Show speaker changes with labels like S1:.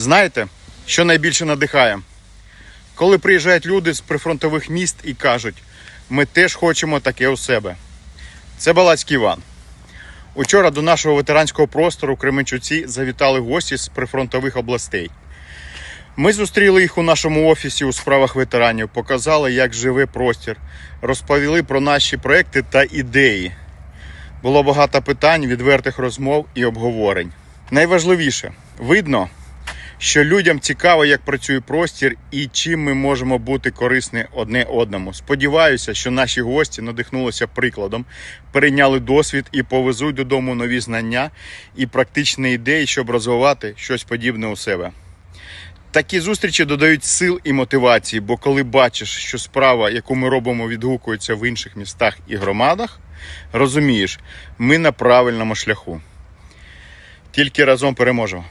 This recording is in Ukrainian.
S1: Знаєте, що найбільше надихає? Коли приїжджають люди з прифронтових міст і кажуть, ми теж хочемо таке у себе. Це Балацький Іван. Учора до нашого ветеранського простору Кременчуці завітали гості з прифронтових областей. Ми зустріли їх у нашому офісі у справах ветеранів, показали, як живе простір, розповіли про наші проекти та ідеї. Було багато питань, відвертих розмов і обговорень. Найважливіше, видно, що людям цікаво, як працює простір і чим ми можемо бути корисні одне одному. Сподіваюся, що наші гості надихнулися прикладом, перейняли досвід і повезуть додому нові знання і практичні ідеї, щоб розвивати щось подібне у себе. Такі зустрічі додають сил і мотивації, бо коли бачиш, що справа, яку ми робимо, відгукується в інших містах і громадах, розумієш, ми на правильному шляху. Тільки разом переможемо.